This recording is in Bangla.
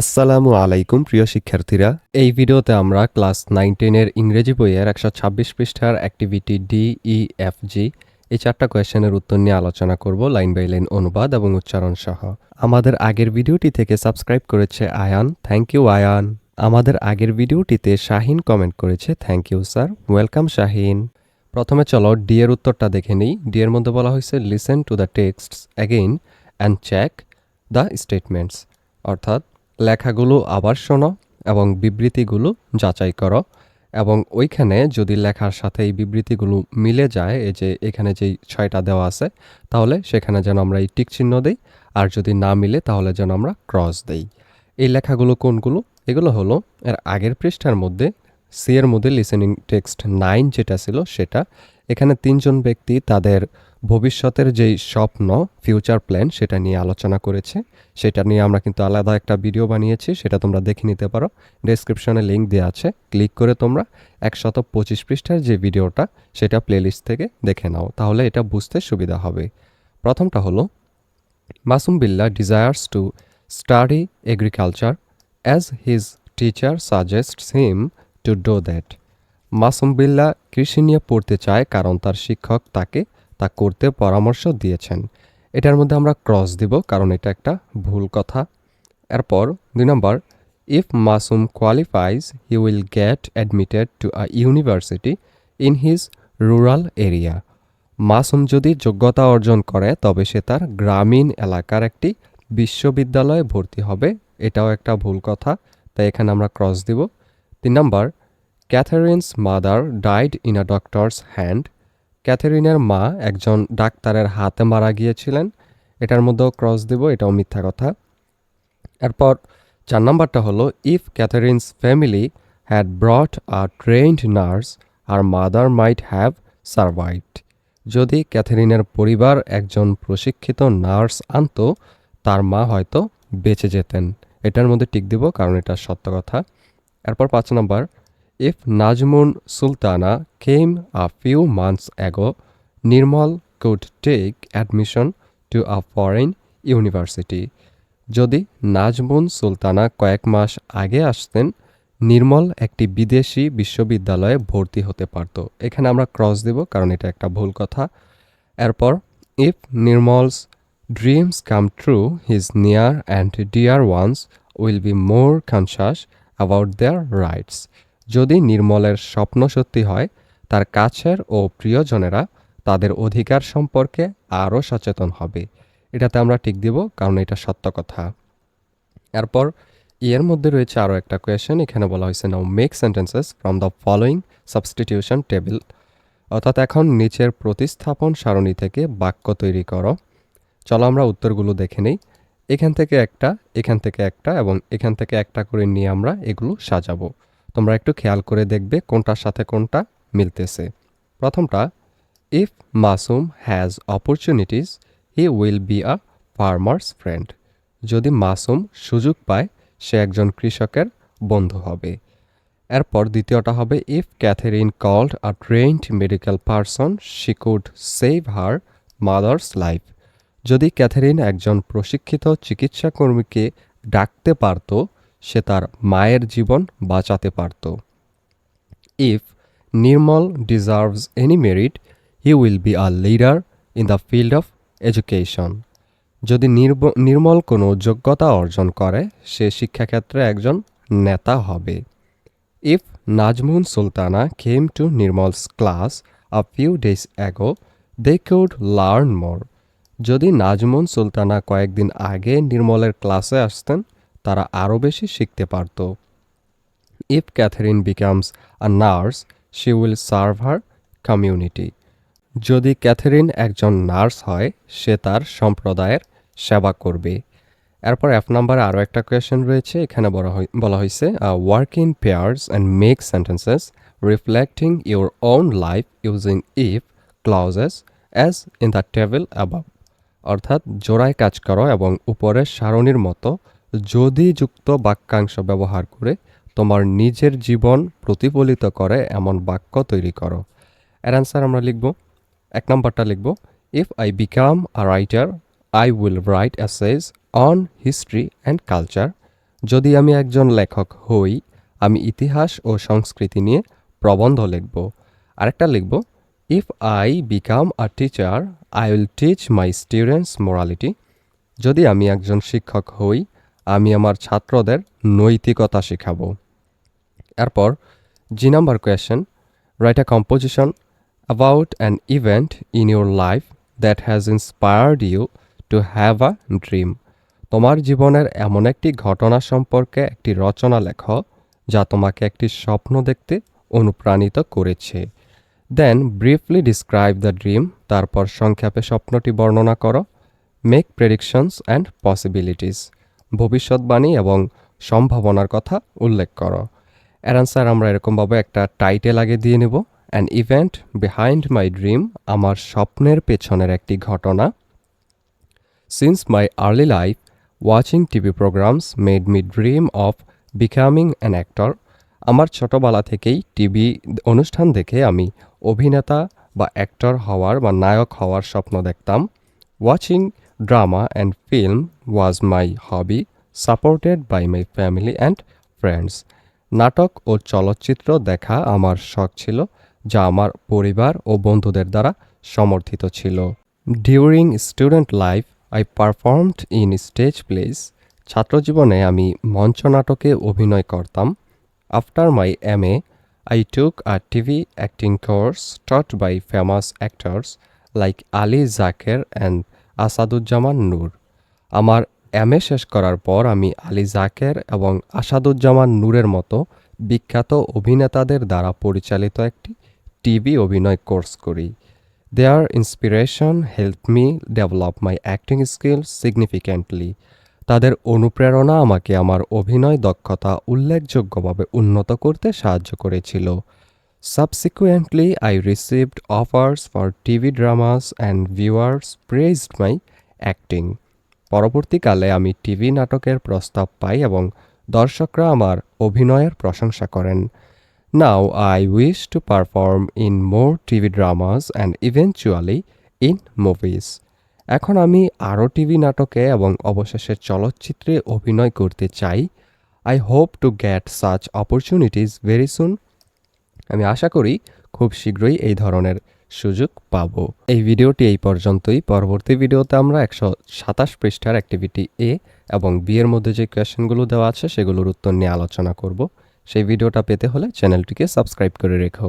আসসালামু আলাইকুম, প্রিয় শিক্ষার্থীরা। এই ভিডিওতে আমরা ক্লাস নাইন টেনের ইংরেজি বইয়ের একশো ছাব্বিশ পৃষ্ঠার activity D E F G এই চারটা কোয়েশ্চেনের উত্তর নিয়ে আলোচনা করব লাইন বাই লাইন অনুবাদ এবং উচ্চারণ সহ। আমাদের আগের ভিডিওটি থেকে সাবস্ক্রাইব করেছে আয়ান। Thank you, Ayaan. আমাদের আগের ভিডিওটিতে শাহিন কমেন্ট করেছে, thank you, sir. Welcome, Shahin. প্রথমে চলো ডি এর উত্তরটা দেখে নিই। ডি এর মধ্যে বলা হয়েছে, listen to the texts again and check the statements. অর্থাৎ লেখাগুলো আবার শোনো এবং বিবৃতিগুলো যাচাই করো। এবং ওইখানে যদি লেখার সাথে এই বিবৃতিগুলো মিলে যায়, এই যে এখানে যেই ছয়টা দেওয়া আছে, তাহলে সেখানে যেন আমরা এই টিক চিহ্ন দিই। আর যদি না মিলে, তাহলে যেন আমরা ক্রস দেই। এই লেখাগুলো কোনগুলো? এগুলো হলো এর আগের পৃষ্ঠার মধ্যে সি এর মধ্যে লিসেনিং টেক্সট নাইন যেটা ছিল সেটা। এখানে তিনজন ব্যক্তি তাদের ভবিষ্যতের যেই স্বপ্ন ফিউচার প্ল্যান সেটা নিয়ে আলোচনা করেছে। সেটা নিয়ে আমরা কিন্তু আলাদা একটা ভিডিও বানিয়েছি, সেটা তোমরা দেখে নিতে পারো। ডেসক্রিপশনে লিঙ্ক দেওয়া আছে ক্লিক করে তোমরা একশত পঁচিশ পৃষ্ঠার যে ভিডিওটা সেটা প্লেলিস্ট থেকে দেখে নাও, তাহলে এটা বুঝতে সুবিধা হবে। প্রথমটা হলো, Masum Billah desires to study agriculture as his teacher suggests him to do that Masum Billah কৃষি নিয়ে পড়তে চায় কারণ তার শিক্ষক তাকে তা করতে পরামর্শ দিয়েছেন। এটার মধ্যে আমরা ক্রস দিব কারণ এটা একটা ভুল কথা। এরপর দুই নম্বর if Masum qualifies he will get admitted to a university in his rural area Masum যদি যোগ্যতা অর্জন করে, তবে সে তার গ্রামীণ এলাকার একটি বিশ্ববিদ্যালয়ে ভর্তি হবে। এটাও একটা ভুল কথা, তাই এখানে আমরা ক্রস দিব। তিন নম্বর Catherine's mother died in a doctor's hand ক্যাথারিনের মা একজন ডাক্তারের হাতে মারা গিয়েছিলেন। এটার মধ্যেও ক্রস দিব, এটাও মিথ্যা কথা। এরপর চার নম্বরটা হলো if Catherine's family had brought a trained nurse her mother might have survived যদি ক্যাথারিনের পরিবার একজন প্রশিক্ষিত নার্স আনতো, তার মা হয়তো বেঁচে যেতেন। এটার মধ্যে টিক দিব, কারণ এটা সত্য কথা। এরপর পাঁচ নম্বর, if Nazmun Sultana came a few months ago, Nirmal could take admission to a foreign university. যদি নাজমুন সুলতানা কয়েক মাস আগে আসতেন, নির্মল একটি বিদেশি বিশ্ববিদ্যালয়ে ভর্তি হতে পারত। এখানে আমরা ক্রস দেব, কারণ এটা একটা ভুল কথা। এরপর, if Nirmal's dreams come true, his near and dear ones will be more conscious about their rights যদি নির্মলের স্বপ্ন সত্যি হয়, তার কাছের ও প্রিয়জনেরা তাদের অধিকার সম্পর্কে আরও সচেতন হবে। এটাতে আমরা ঠিক দিব, কারণ এটা সত্য কথা। এরপর এর মধ্যে রয়েছে আরও একটা কোয়েশ্চেন এখানে বলা হয়েছে now make sentences from the following substitution table অর্থাৎ এখন নিচের প্রতিস্থাপন সারণী থেকে বাক্য তৈরি করো। চলো আমরা উত্তরগুলো দেখে নেই। এখান থেকে একটা, এখান থেকে একটা এবং এখান থেকে একটা করে নিয়ে আমরা এগুলো সাজাবো। তোমরা একটু খেয়াল করে দেখবে কোনটার সাথে কোনটা মিলতেছে। প্রথমটা if Masum has opportunities he will be a farmer's friend যদি মাসুম সুযোগ পায়, সে একজন কৃষকের বন্ধু হবে। এরপর দ্বিতীয়টা হবে if Catherine called a trained medical person she could save her mother's life যদি ক্যাথেরিন একজন প্রশিক্ষিত চিকিৎসা কর্মীকে ডাকতে পারত, সে তার মায়ের জীবন বাঁচাতে পারত। If Nirmal deserves any merit he will be a leader in the field of education যদি নির্মল কোনো যোগ্যতা অর্জন করে, সে শিক্ষাক্ষেত্রে একজন নেতা হবে। If Nazmun Sultana came to Nirmal's class a few days ago they could learn more যদি নাজমুন সুলতানা কয়েকদিন আগে নির্মলের ক্লাসে আসতেন, তারা আরও বেশি শিখতে পারত। If Catherine becomes a nurse, she will serve her community. যদি ক্যাথরিন একজন নার্স হয়, সে তার সম্প্রদায়ের সেবা করবে। এরপর এফ নাম্বারে আরও একটা কোয়েশ্চেন রয়েছে, এখানে বলা বলা হয়েছে work in pairs and make sentences reflecting your own life using if clauses as in the table above. অর্থাৎ জোড়ায় কাজ করো এবং উপরের সারণীর মতো যদি যুক্ত বাক্যাংশ ব্যবহার করে তোমার নিজের জীবন প্রতিফলিত করে এমন বাক্য তৈরি করো। এর অ্যান্সার আমরা লিখব, এক নম্বরটা লিখব if I become a writer I will write essays on history and culture যদি আমি একজন লেখক হই, আমি ইতিহাস ও সংস্কৃতি নিয়ে প্রবন্ধ লিখব। আরেকটা লিখব if I become a teacher I will teach my students morality যদি আমি একজন শিক্ষক হই, আমি আমার ছাত্রদের নৈতিকতা শেখাবো। এরপর G number question write a composition about an event in your life that has inspired you to have a dream তোমার জীবনের এমন একটি ঘটনা সম্পর্কে একটি রচনা লেখ, যা তোমাকে একটি স্বপ্ন দেখতে অনুপ্রাণিত করেছে। Then briefly describe the dream তারপর সংক্ষেপে স্বপ্নটি বর্ণনা করো। মেক প্রেডিকশনস অ্যান্ড পসিবিলিটিস ভবিষ্যৎবাণী এবং সম্ভাবনার কথা উল্লেখ করো। এর আনসার আমরা এরকমভাবে একটা টাইটেল আগে দিয়ে নেব। An event behind my dream আমার স্বপ্নের পেছনের একটি ঘটনা। Since my early life watching TV programmes made me dream of becoming an actor আমার ছোটবেলা থেকেই টিভি অনুষ্ঠান দেখে আমি অভিনেতা বা অ্যাক্টর হওয়ার বা নায়ক হওয়ার স্বপ্ন দেখতাম। Watching drama and film was my hobby supported by my family and friends নাটক ও চলচ্চিত্র দেখা আমার শখ ছিল, যা আমার পরিবার ও বন্ধুদের দ্বারা সমর্থিত ছিল। During student life I performed in stage plays ছাত্রজীবনে আমি মঞ্চ নাটকে অভিনয় করতাম। After my M A I took a TV acting course taught by famous actors like Ali Zakir and Asaduzzaman Noor আমার এম এ শেষ করার পর আমি আলী জাকের এবং আসাদুজ্জামান নূরের মতো বিখ্যাত অভিনেতাদের দ্বারা পরিচালিত একটি টিভি অভিনয় কোর্স করি। Their inspiration help me develop my acting skill significantly তাদের অনুপ্রেরণা আমাকে আমার অভিনয় দক্ষতা উল্লেখযোগ্যভাবে উন্নত করতে সাহায্য করেছিল। Subsequently I received offers for TV dramas and viewers praised my acting পরবর্তীকালে আমি টিভি নাটকের প্রস্তাব পাই এবং দর্শকরা আমার অভিনয়ের প্রশংসা করেন। Now I wish to perform in more TV dramas and eventually in movies এখন আমি আরও টিভি নাটকে এবং অবশেষে চলচ্চিত্রে অভিনয় করতে চাই। I hope to get such opportunities very soon আমি আশা করি খুব শীঘ্রই এই ধরনের সুযোগ পাবো। এই ভিডিওটি এই পর্যন্তই। পরবর্তী ভিডিওতে আমরা একশো সাতাশ পৃষ্ঠার অ্যাক্টিভিটি এ এবং বি এর মধ্যে যে কোয়েশ্চেনগুলো দেওয়া আছে সেগুলোর উত্তর নিয়ে আলোচনা করব। সেই ভিডিওটা পেতে হলে চ্যানেলটিকে সাবস্ক্রাইব করে রেখো।